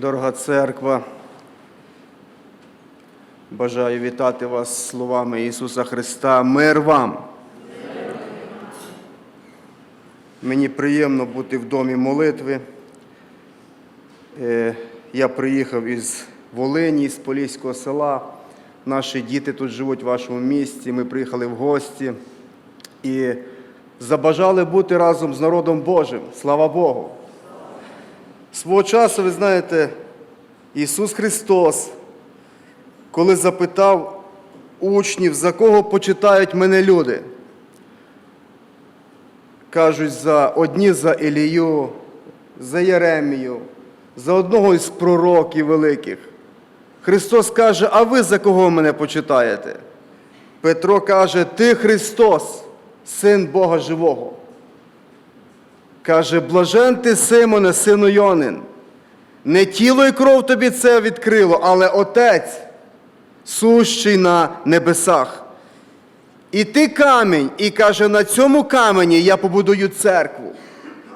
Дорога церква, бажаю вітати вас словами Ісуса Христа. Мир вам! Мені приємно бути в домі молитви. Е, Я приїхав із Волині, з Поліського села. Наші діти тут живуть в вашому місті. Ми приїхали в гості і забажали бути разом з народом Божим. Слава Богу! Свого часу, ви знаєте, Ісус Христос, коли запитав учнів, за кого почитають мене люди, кажуть, за одні за Ілію, за Єремію, за одного із пророків великих. Христос каже, а ви за кого мене почитаєте? Петро каже, ти Христос, Син Бога Живого. Каже, блажен ти, Симоне, сину Йонин. Не тіло і кров тобі це відкрило, але Отець, сущий на небесах. І ти камінь, і каже, на цьому камені я побудую церкву,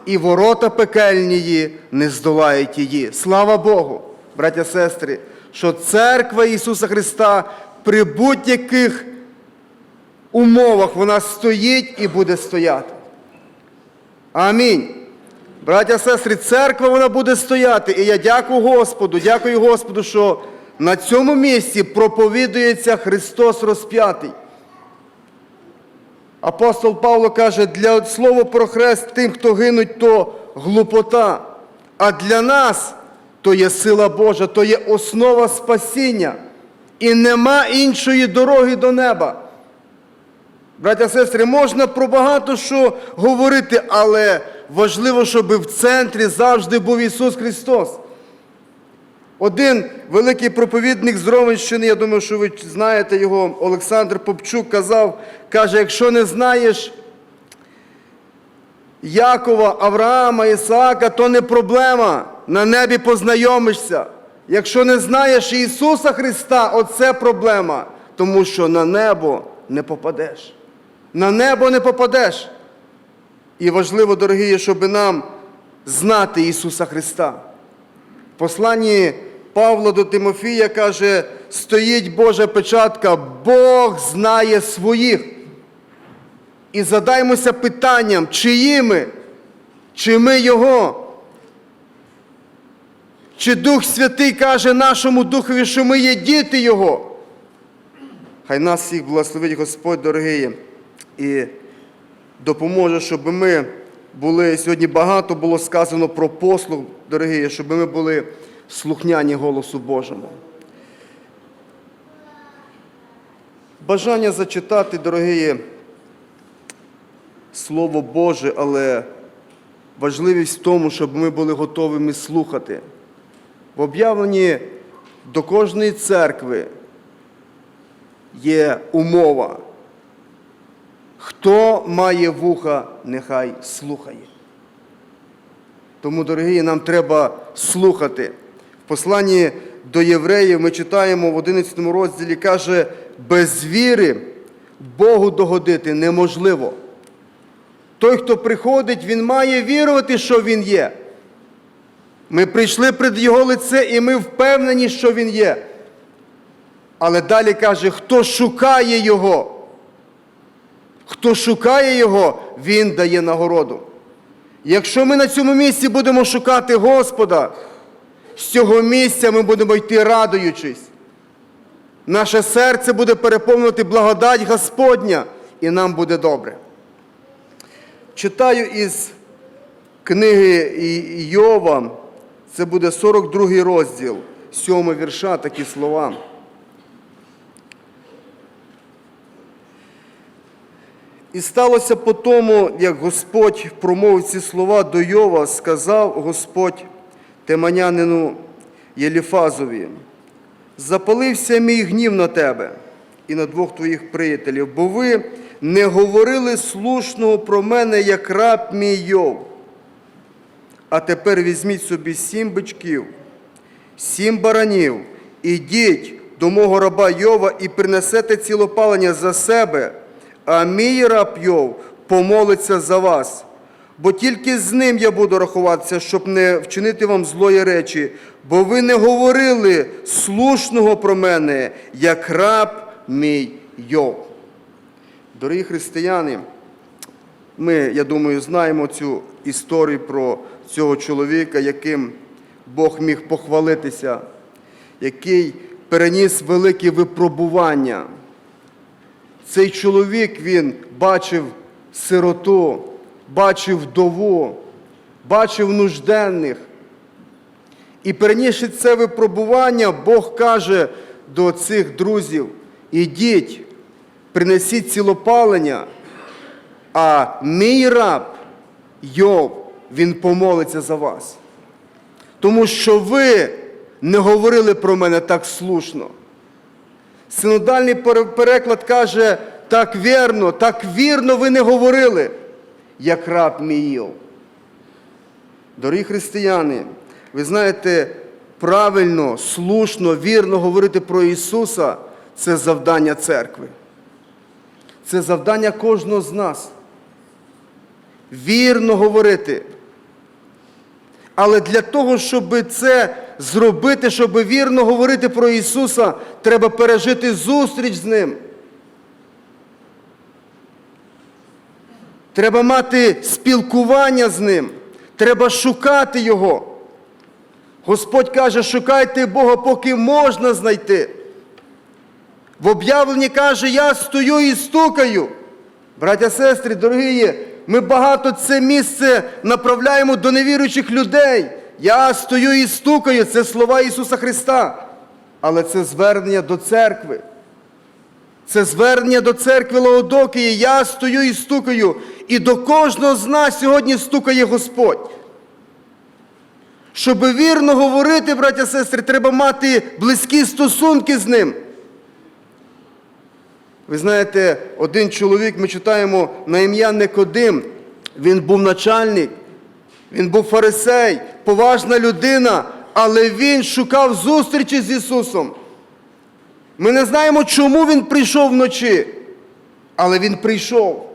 і ворота пекельні її не здолають її. Слава Богу, браття сестри, що церква Ісуса Христа при будь-яких умовах вона стоїть і буде стояти. Амінь. Браття, сестри, церква вона буде стояти. І я дякую Господу, дякую Господу, що на цьому місці проповідується Христос розп'ятий. Апостол Павло каже, для слова про хрест тим, хто гинуть, то глупота. А для нас то є сила Божа, то є основа спасіння. І нема іншої дороги до неба. Браття, сестри, можна про багато що говорити, але важливо, щоб в центрі завжди був Ісус Христос. Один великий проповідник з Ровенщини, я думаю, що ви знаєте його, Олександр Попчук казав, каже, якщо не знаєш Якова, Авраама, Ісаака, то не проблема. На небі познайомишся. Якщо не знаєш Ісуса Христа, оце проблема, тому що на небо не попадеш. На небо не попадеш. І важливо, дорогі, щоб нам знати Ісуса Христа. В посланні Павла до Тимофія каже, стоїть Божа печатка, Бог знає своїх. І задаймося питанням, чиї ми, чи ми Його. Чи Дух Святий каже нашому Духові, що ми є діти Його. Хай нас всіх благословить Господь, дорогі, і допоможе, щоб ми були, сьогодні багато було сказано про послуг, дорогі, щоб ми були слухняні голосу Божому. Бажання зачитати, дорогі, Слово Боже, але важливість в тому, щоб ми були готовими слухати. В об'явленні до кожної церкви є умова. Хто має вуха, нехай слухає. Тому, дорогі, нам треба слухати. В посланні до євреїв ми читаємо в 11 розділі, каже, без віри Богу догодити неможливо. Той, хто приходить, він має вірувати, що він є. Ми прийшли пред Його лице, і ми впевнені, що Він є. Але далі каже, хто шукає Його, хто шукає Його, Він дає нагороду. Якщо ми на цьому місці будемо шукати Господа, з цього місця ми будемо йти радуючись. Наше серце буде переповнювати благодать Господня, і нам буде добре. Читаю із книги Йова, це буде 42 розділ, 7 вірша, такі слова. І сталося по тому, як Господь промовив ці слова до Йова, сказав Господь Теманянину Єліфазові, запалився мій гнів на тебе і на двох твоїх приятелів, бо ви не говорили слушного про мене, як раб мій Йов. А тепер візьміть собі сім бичків, сім баранів, ідіть до мого раба Йова і принесете цілопалення за себе, а мій раб Йов помолиться за вас. бо тільки з ним я буду рахуватися, щоб не вчинити вам злої речі, бо ви не говорили слушного про мене, як раб мій Йов. Дорогі християни, ми, я думаю, знаємо цю історію про цього чоловіка, яким Бог міг похвалитися, який переніс великі випробування. Цей чоловік він бачив сироту, бачив вдову, бачив нужденних. І перенісши це випробування, Бог каже до цих друзів: ідіть, принесіть цілопалення, а мій раб Йов, він помолиться за вас. Тому що ви не говорили про мене так слушно. Синодальний переклад каже, так вірно, так вірно ви не говорили, як раб мій Дорогі християни, ви знаєте, правильно, слушно, вірно говорити про Ісуса це завдання церкви. Це завдання кожного з нас. Вірно говорити. Але для того, щоб це зробити, щоб вірно говорити про Ісуса, треба пережити зустріч з Ним. Треба мати спілкування з Ним. Треба шукати Його. Господь каже, шукайте Бога, поки можна знайти. В об'явленні каже, я стою і стукаю. Браття, сестри, дорогі, ми багато це місце направляємо до невіруючих людей. Я стою і стукаю. Це слова Ісуса Христа. Але це звернення до церкви. Це звернення до церкви Лаодокії. Я стою і стукаю. І до кожного з нас сьогодні стукає Господь. Щоб вірно говорити, браття сестри, треба мати близькі стосунки з ним. Ви знаєте, один чоловік, ми читаємо на ім'я Никодим, він був начальник, він був фарисей, поважна людина, але він шукав зустрічі з Ісусом. Ми не знаємо, чому він прийшов вночі, але він прийшов.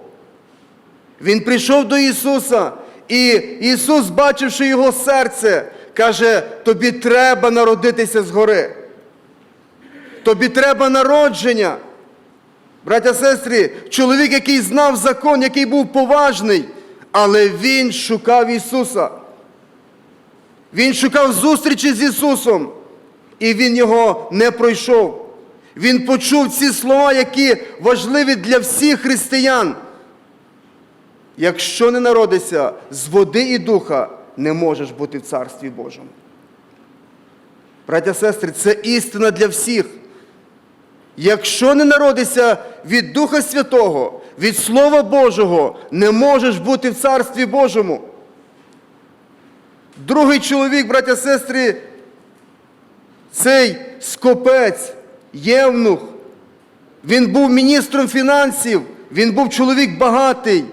Він прийшов до Ісуса, і Ісус, бачивши його серце, каже: тобі треба народитися згори. Тобі треба народження. Браття, сестри, чоловік, який знав закон, який був поважний, але він шукав Ісуса. Він шукав зустрічі з Ісусом, і Він його не пройшов. Він почув ці слова, які важливі для всіх християн. Якщо не народишся з води і духа, не можеш бути в Царстві Божому. Браття, сестри, це істина для всіх. Якщо не народишся від Духа Святого, від Слова Божого, не можеш бути в Царстві Божому. Другий чоловік, браття сестри, цей скопець, євнух, він був міністром фінансів, він був чоловік багатий,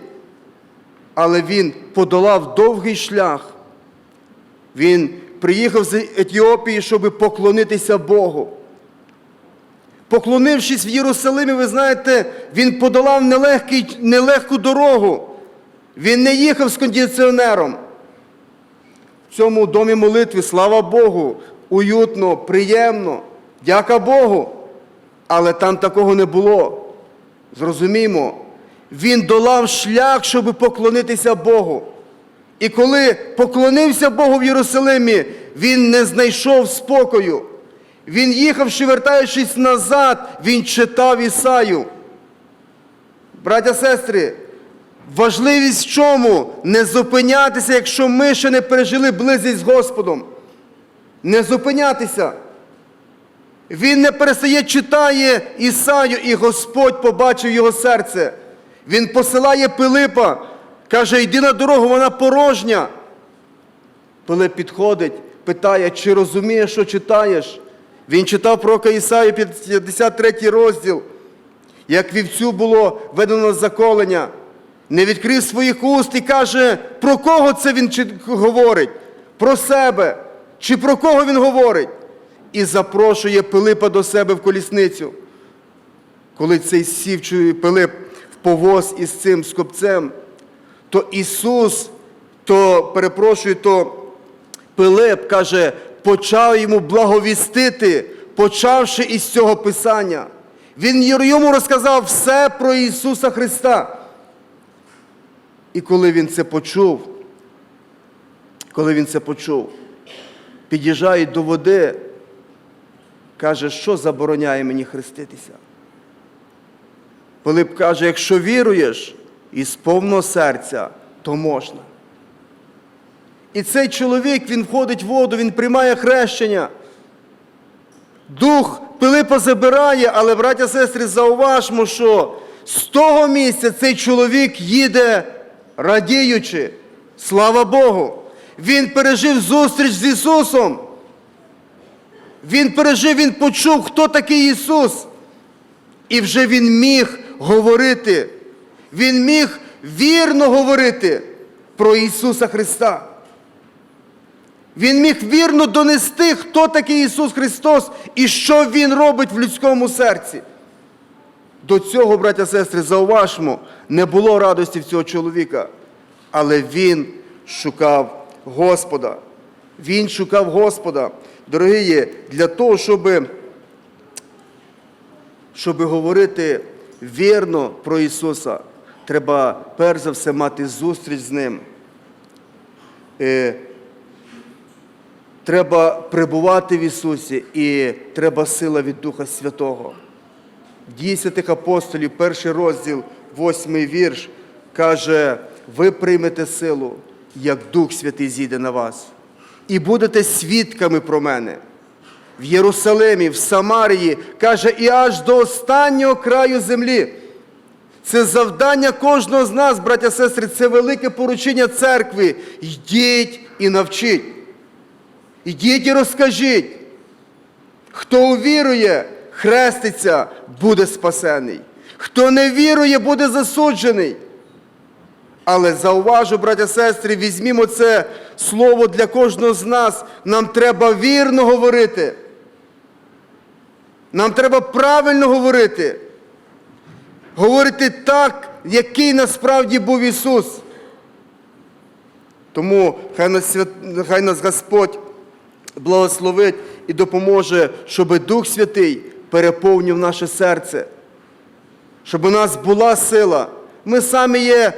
але він подолав довгий шлях. Він приїхав з Етіопії, щоб поклонитися Богу. Поклонившись в Єрусалимі, ви знаєте, він подолав нелегкий, нелегку дорогу. Він не їхав з кондиціонером. В цьому домі молитви, слава Богу, уютно, приємно, дяка Богу. Але там такого не було. Зрозуміємо, він долав шлях, щоб поклонитися Богу. І коли поклонився Богу в Єрусалимі, він не знайшов спокою. Він їхавши, вертаючись назад, він читав Ісаю. Браття, сестри, важливість в чому? Не зупинятися, якщо ми ще не пережили близькість з Господом. Не зупинятися. Він не перестає читає Ісаю, і Господь побачив його серце. Він посилає Пилипа, каже, йди на дорогу, вона порожня. Пилип підходить, питає, чи розумієш, що читаєш? Він читав пророка Ісаю, 53 розділ. Як вівцю було ведено заколення, не відкрив своїх уст і каже, про кого це він говорить? Про себе. Чи про кого він говорить? І запрошує Пилипа до себе в колісницю. Коли цей сів чує Пилип в повоз із цим скопцем, то Ісус то перепрошую, то Пилип каже, почав йому благовістити, почавши із цього писання. Він йому розказав все про Ісуса Христа. І коли він це почув, коли він це почув, під'їжджає до води, каже, що забороняє мені хреститися? Пилип каже, якщо віруєш із повного серця, то можна. І цей чоловік, він входить в воду, він приймає хрещення. Дух Пилипа забирає, але, браття сестри, зауважмо, що з того місця цей чоловік їде радіючи. Слава Богу! Він пережив зустріч з Ісусом. Він пережив, він почув, хто такий Ісус. І вже він міг говорити. Він міг вірно говорити про Ісуса Христа. Він міг вірно донести, хто такий Ісус Христос і що Він робить в людському серці. До цього, браття сестри, зауважмо, не було радості в цього чоловіка, але він шукав Господа. Він шукав Господа. Дорогі, для того, щоб, щоб говорити вірно про Ісуса, треба перш за все мати зустріч з Ним. Треба перебувати в Ісусі і треба сила від Духа Святого. Дії апостолів, перший розділ, восьмий вірш, каже, ви приймете силу, як Дух Святий зійде на вас, і будете свідками про мене. В Єрусалимі, в Самарії, каже, і аж до останнього краю землі. Це завдання кожного з нас, браття сестри, це велике поручення церкви. Йдіть і навчіть. Ідіть і розкажіть. Хто увірує, хреститься, буде спасений. Хто не вірує, буде засуджений. Але зауважу, браття сестри, візьмімо це слово для кожного з нас. Нам треба вірно говорити. Нам треба правильно говорити. Говорити так, який насправді був Ісус. Тому хай нас, хай нас Господь благословить і допоможе, щоб Дух Святий переповнив наше серце, щоб у нас була сила. Ми самі є.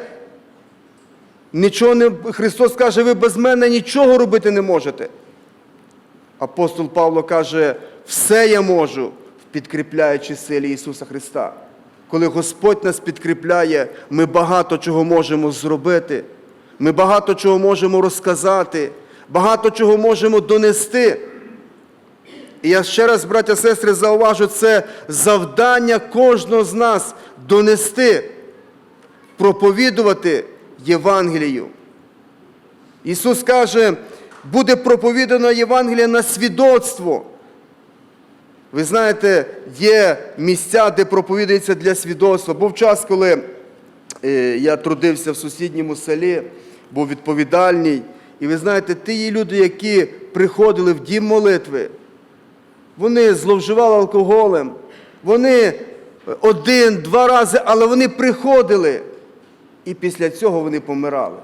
Нічого не, Христос каже, ви без мене нічого робити не можете. Апостол Павло каже, все я можу в підкріпляючій силі Ісуса Христа. Коли Господь нас підкріпляє, ми багато чого можемо зробити, ми багато чого можемо розказати, багато чого можемо донести. І я ще раз, браття сестри, зауважу, це завдання кожного з нас донести, проповідувати Євангелію. Ісус каже, буде проповідано Євангелія на свідоцтво. Ви знаєте, є місця, де проповідується для свідоцтва. Був час, коли е, я трудився в сусідньому селі, був відповідальний. І ви знаєте, ті люди, які приходили в дім молитви, вони зловживали алкоголем, вони один-два рази, але вони приходили, і після цього вони помирали.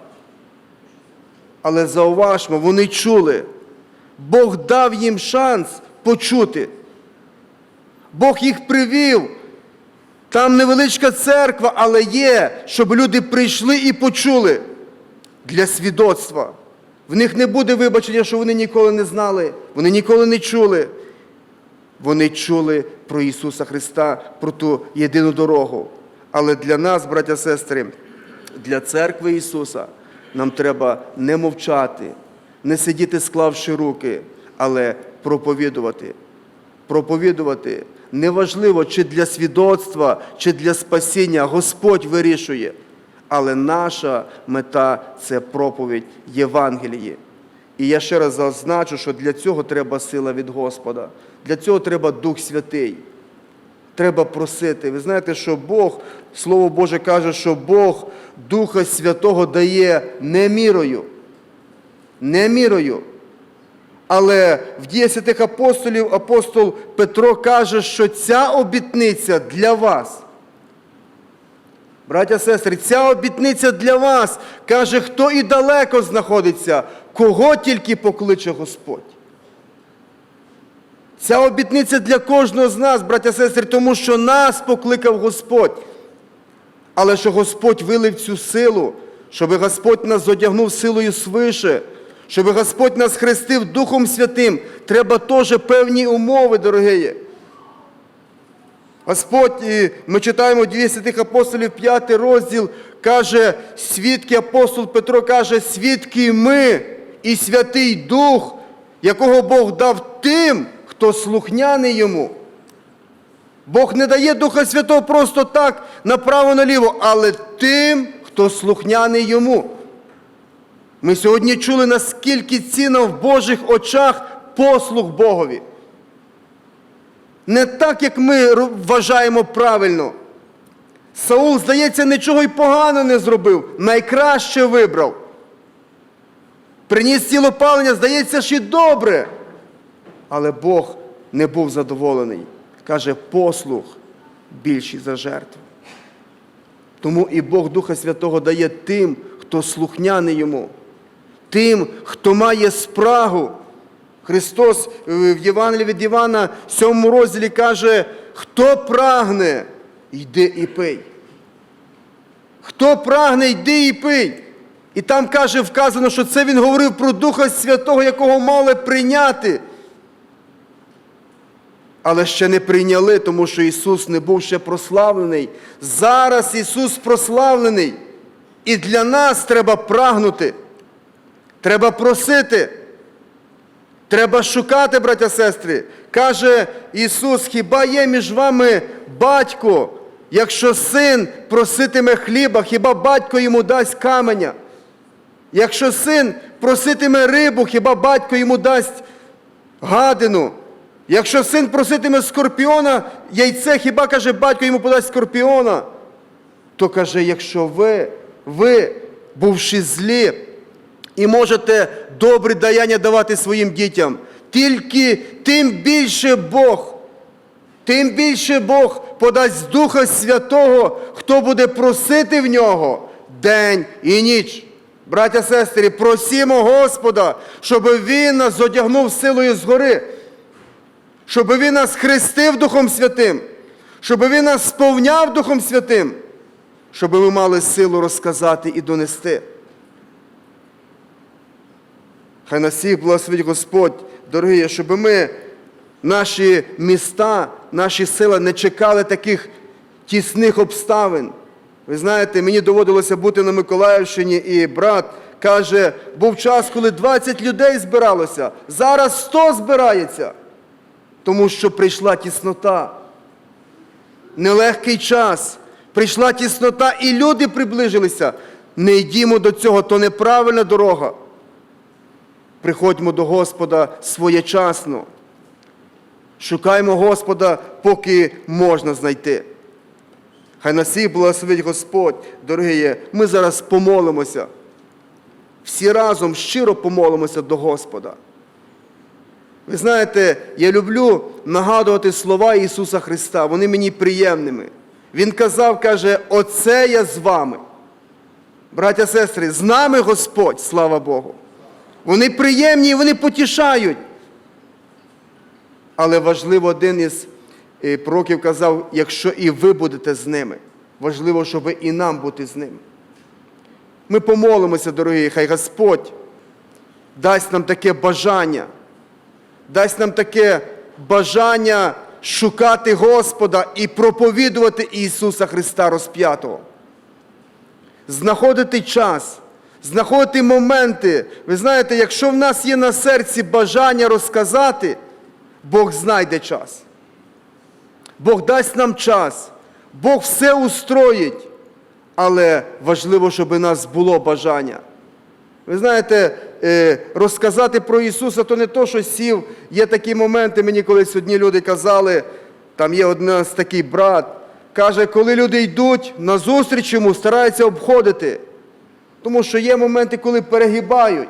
Але зауважмо, вони чули. Бог дав їм шанс почути. Бог їх привів. Там невеличка церква, але є, щоб люди прийшли і почули для свідоцтва. В них не буде вибачення, що вони ніколи не знали, вони ніколи не чули. Вони чули про Ісуса Христа, про ту єдину дорогу. Але для нас, браття сестри, для церкви Ісуса нам треба не мовчати, не сидіти, склавши руки, але проповідувати. Проповідувати. Неважливо, чи для свідоцтва, чи для спасіння, Господь вирішує. Але наша мета це проповідь Євангелії. І я ще раз зазначу, що для цього треба сила від Господа. Для цього треба Дух Святий. Треба просити. Ви знаєте, що Бог, Слово Боже каже, що Бог Духа Святого дає не мірою. Не мірою. Але в дії святих апостолів апостол Петро каже, що ця обітниця для вас. Браття, сестри, ця обітниця для вас каже, хто і далеко знаходиться, кого тільки покличе Господь. Ця обітниця для кожного з нас, браття сестри, тому що нас покликав Господь. Але що Господь вилив цю силу, щоб Господь нас зодягнув силою свише, щоб Господь нас хрестив Духом Святим, треба теж певні умови, дорогі. Господь, ми читаємо дії святих апостолів, 5 розділ, каже, свідки апостол Петро каже, свідки ми і Святий Дух, якого Бог дав тим, хто слухняний йому. Бог не дає Духа Святого просто так направо-наліво, але тим, хто слухняний йому. Ми сьогодні чули, наскільки цінно в Божих очах послух Богові. Не так, як ми вважаємо правильно. Саул, здається, нічого й погано не зробив, найкраще вибрав. Приніс цілопалення, здається, і добре. Але Бог не був задоволений. Каже, послух більший за жертву. Тому і Бог Духа Святого дає тим, хто слухняний йому, тим, хто має спрагу. Христос е, в Євангелії від Івана, 7 розділі каже, хто прагне, йди і пий. Хто прагне, йди і пий. І там каже, вказано, що це він говорив про Духа Святого, якого мали прийняти. Але ще не прийняли, тому що Ісус не був ще прославлений. Зараз Ісус прославлений. І для нас треба прагнути. Треба просити. Треба шукати, браття сестри. Каже Ісус, хіба є між вами батько, якщо син проситиме хліба, хіба батько йому дасть каменя? Якщо син проситиме рибу, хіба батько йому дасть гадину? Якщо син проситиме скорпіона, яйце, хіба каже, батько йому подасть скорпіона? То каже, якщо ви, ви, бувши злі, і можете добрі даяння давати своїм дітям, тільки тим більше Бог, тим більше Бог подасть Духа Святого, хто буде просити в нього день і ніч. Браття, сестри, просімо Господа, щоб Він нас зодягнув силою згори, щоб Він нас хрестив Духом Святим, щоб Він нас сповняв Духом Святим, щоб ми мали силу розказати і донести. Хай нас всіх благословить Господь, дорогі, щоб ми, наші міста, наші села не чекали таких тісних обставин. Ви знаєте, мені доводилося бути на Миколаївщині, і брат каже, був час, коли 20 людей збиралося, зараз 100 збирається, тому що прийшла тіснота. Нелегкий час, прийшла тіснота, і люди приближилися. Не йдімо до цього, то неправильна дорога. Приходьмо до Господа своєчасно. Шукаймо Господа, поки можна знайти. Хай нас всіх благословить Господь, дорогі. Ми зараз помолимося. Всі разом щиро помолимося до Господа. Ви знаєте, я люблю нагадувати слова Ісуса Христа, вони мені приємними. Він казав, каже, Оце я з вами. Браття, сестри, з нами Господь, слава Богу. Вони приємні, і вони потішають. Але важливо один із е, пророків казав, якщо і ви будете з ними, важливо, щоб і нам бути з ними. Ми помолимося, дорогі, хай Господь дасть нам таке бажання, дасть нам таке бажання шукати Господа і проповідувати Ісуса Христа розп'ятого. Знаходити час, знаходити моменти. Ви знаєте, якщо в нас є на серці бажання розказати, Бог знайде час. Бог дасть нам час, Бог все устроїть, але важливо, щоб у нас було бажання. Ви знаєте, е, розказати про Ісуса то не то, що сів. Є такі моменти, мені колись одні люди казали, там є один такий брат, каже, коли люди йдуть на зустріч йому, стараються обходити. Тому що є моменти, коли перегибають.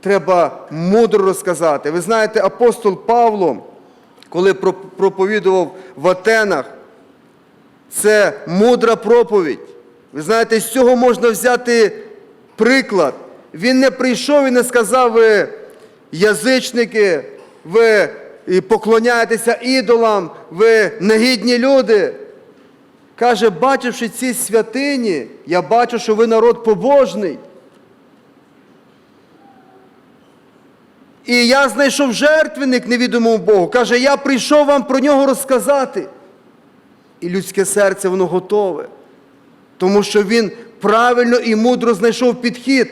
Треба мудро розказати. Ви знаєте, апостол Павло, коли проповідував в Атенах, це мудра проповідь. Ви знаєте, з цього можна взяти приклад. Він не прийшов і не сказав, ви язичники, ви поклоняєтеся ідолам, ви негідні люди. Каже, бачивши ці святині, я бачу, що ви народ побожний. І я знайшов жертвенник невідомому Богу. Каже, я прийшов вам про нього розказати. І людське серце воно готове. Тому що він правильно і мудро знайшов підхід.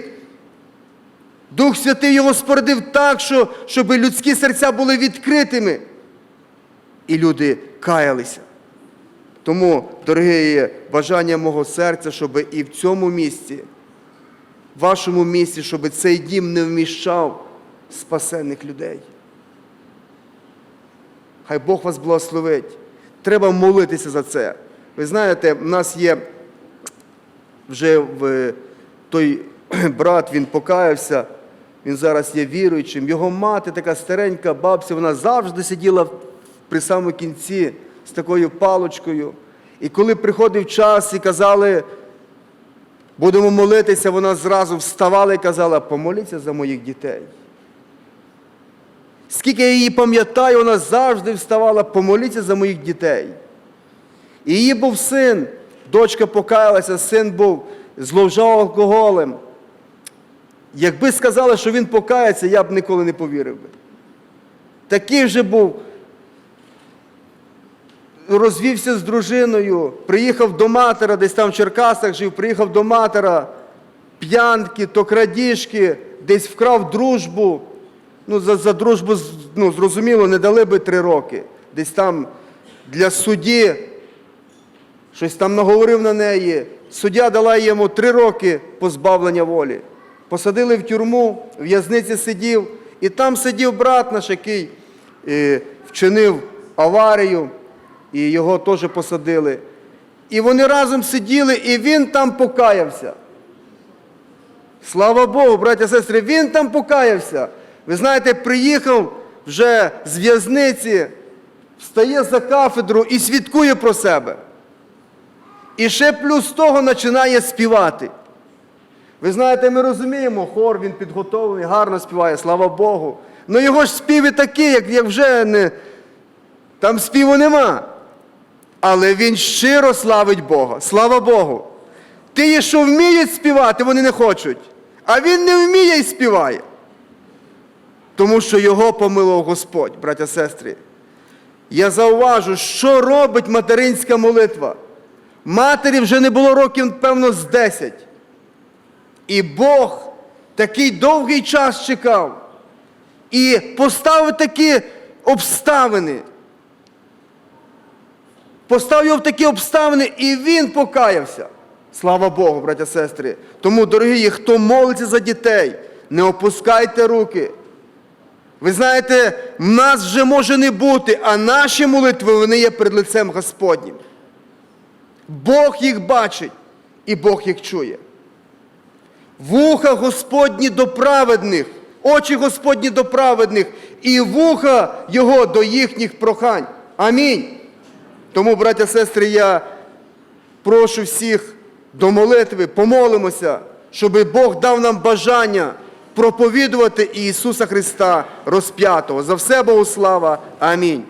Дух Святий його спорядив так, що, щоб людські серця були відкритими. І люди каялися. Тому, дорогі, бажання мого серця, щоб і в цьому місці, в вашому місці, щоб цей дім не вміщав спасенних людей. Хай Бог вас благословить. Треба молитися за це. Ви знаєте, в нас є вже в той брат, він покаявся, він зараз є віруючим. Його мати, така старенька бабця, вона завжди сиділа при самому кінці з такою палочкою. І коли приходив час і казали, будемо молитися, вона зразу вставала і казала, помоліться за моїх дітей. Скільки я її пам'ятаю, вона завжди вставала, помоліться за моїх дітей. І її був син, дочка покаялася, син був зловжав алкоголем. Якби сказали, що він покається, я б ніколи не повірив би. Такий вже був. Розвівся з дружиною, приїхав до матера, десь там в Черкасах жив, приїхав до матера, п'янки, то крадіжки, десь вкрав дружбу. Ну, за, за дружбу, ну, зрозуміло, не дали би три роки. Десь там для судді щось там наговорив на неї. Суддя дала йому три роки позбавлення волі. Посадили в тюрму, в в'язниці сидів, і там сидів брат наш, який е, вчинив аварію, і його теж посадили. І вони разом сиділи, і він там покаявся. Слава Богу, браття і сестри, він там покаявся. Ви знаєте, приїхав вже з в'язниці, встає за кафедру і свідкує про себе. І ще плюс того починає співати. Ви знаєте, ми розуміємо, хор він підготовлений, гарно співає, слава Богу. Ну його ж співи такі, як, вже не. Там співу нема. Але він щиро славить Бога. Слава Богу. Ті, що вміють співати, вони не хочуть. А він не вміє і співає. Тому що його помилував Господь, браття сестри. Я зауважу, що робить материнська молитва. Матері вже не було років, певно, з 10. І Бог такий довгий час чекав і поставив такі обставини. Поставив його в такі обставини, і він покаявся. Слава Богу, браття сестри. Тому, дорогі, хто молиться за дітей, не опускайте руки. Ви знаєте, в нас вже може не бути, а наші молитви вони є перед лицем Господнім. Бог їх бачить і Бог їх чує. Вуха Господні до праведних, очі Господні до праведних, і вуха Його до їхніх прохань. Амінь. Тому, браття сестри, я прошу всіх до молитви, помолимося, щоб Бог дав нам бажання проповідувати Ісуса Христа розп'ятого. За все Богу слава. Амінь.